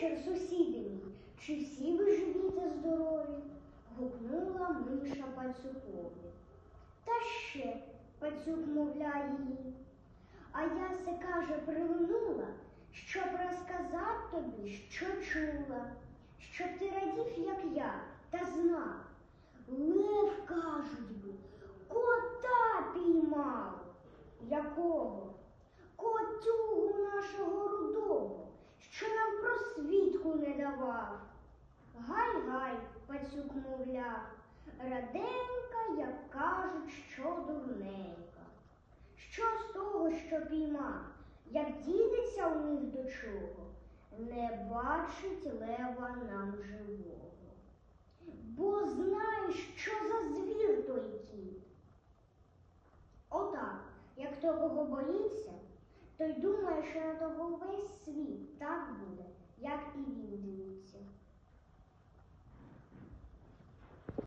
вечір, сусіди мій. Чи всі ви живі та здорові? гукнула миша пацюкові. Та ще, пацюк мовляє їй. А я се каже, прилинула, щоб розказати тобі, що чула, щоб ти радів, як я, та знав. Лев, кажуть би, кота піймав. Якого? Пацюк мовляв, раденька, як кажуть, що дурненька. Що з того, що піймав, як дідеться у них до чого, не бачить лева нам живого. Бо знаєш, що за звір той кіт. Отак, як хто кого боїться, той думає, що на того весь світ.